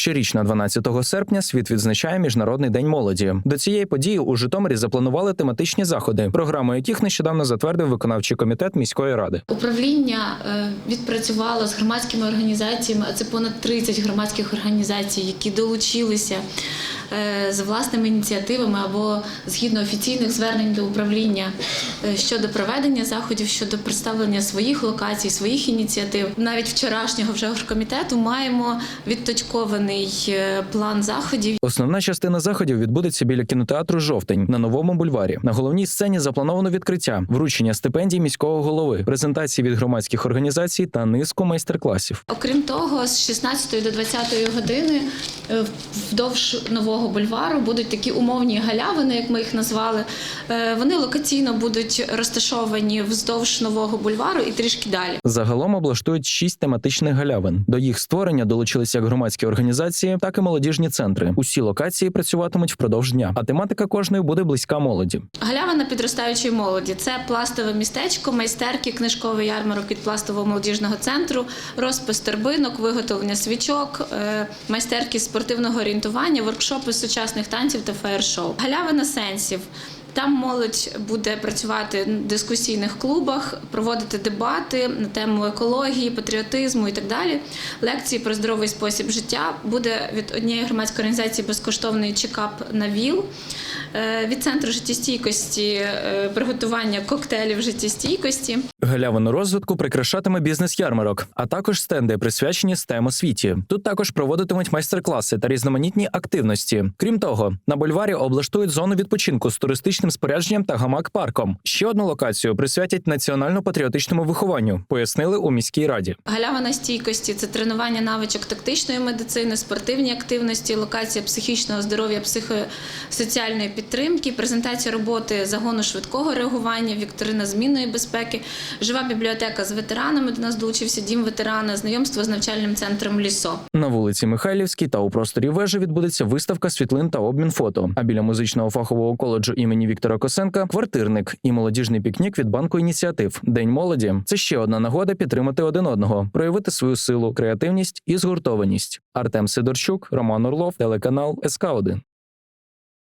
Щорічно, 12 серпня, світ відзначає Міжнародний день молоді. До цієї події у Житомирі запланували тематичні заходи, програму яких нещодавно затвердив виконавчий комітет міської ради. Управління е, відпрацювало з громадськими організаціями, це понад 30 громадських організацій, які долучилися з власними ініціативами або згідно офіційних звернень до управління е, щодо проведення заходів, щодо представлення своїх локацій, своїх ініціатив. Навіть вчорашнього вже оргкомітету маємо відточкований е, план заходів, Основна частина заходів відбудеться біля кінотеатру Жовтень на новому бульварі. На головній сцені заплановано відкриття, вручення стипендій міського голови, презентації від громадських організацій та низку майстер-класів. Окрім того, з 16 до 20 години е, вдовж нового бульвару будуть такі умовні галявини, як ми їх назвали. Е, Вони локаційно будуть розташовані вздовж нового бульвару і трішки далі. Загалом облаштують шість тематичних галявин. До їх створення долучилися як громадські організації, так і молодіжні центри. Усі локації працюватимуть впродовж дня, а тематика кожної буде близька молоді. Галявина підростаючої молоді це пластове містечко, майстерки, книжковий ярмарок від пластового молодіжного центру, розпис торбинок, виготовлення свічок, е, майстерки спортивного орієнтування, воркшопи сучасних танців та фаєр-шоу. Галявина сенсів. Там молодь буде працювати в дискусійних клубах, проводити дебати на тему екології, патріотизму і так далі. Лекції про здоровий спосіб життя. Буде від однієї громадської організації безкоштовний чекап на ВІЛ. Е, Від центру життєстійкості е, приготування коктейлів життєстійкості. Галявину розвитку прикрашатиме бізнес-ярмарок, а також стенди, присвячені STEM освіті. Тут також проводитимуть майстер-класи та різноманітні активності. Крім того, на бульварі облаштують зону відпочинку з туристичним спорядженням та гамак-парком. Ще одну локацію присвятять національно-патріотичному вихованню, пояснили у міській раді. Галявина стійкості це тренування навичок тактичної медицини, спортивні активності, локація психічного здоров'я, психосоціальної підтримки, презентація роботи загону швидкого реагування, вікторина змінної безпеки, жива бібліотека з ветеранами. До нас долучився дім ветерана, знайомство з навчальним центром Лісо. На вулиці Михайлівській та у просторі вежі відбудеться виставка світлин та обмін фото. А біля музичного фахового коледжу імені Віктора Косенка квартирник і молодіжний пікнік від банку ініціатив. День молоді це ще одна нагода підтримати один одного, проявити свою силу, креативність і згуртованість. Артем Сидорчук, Роман Орлов, телеканал СК 1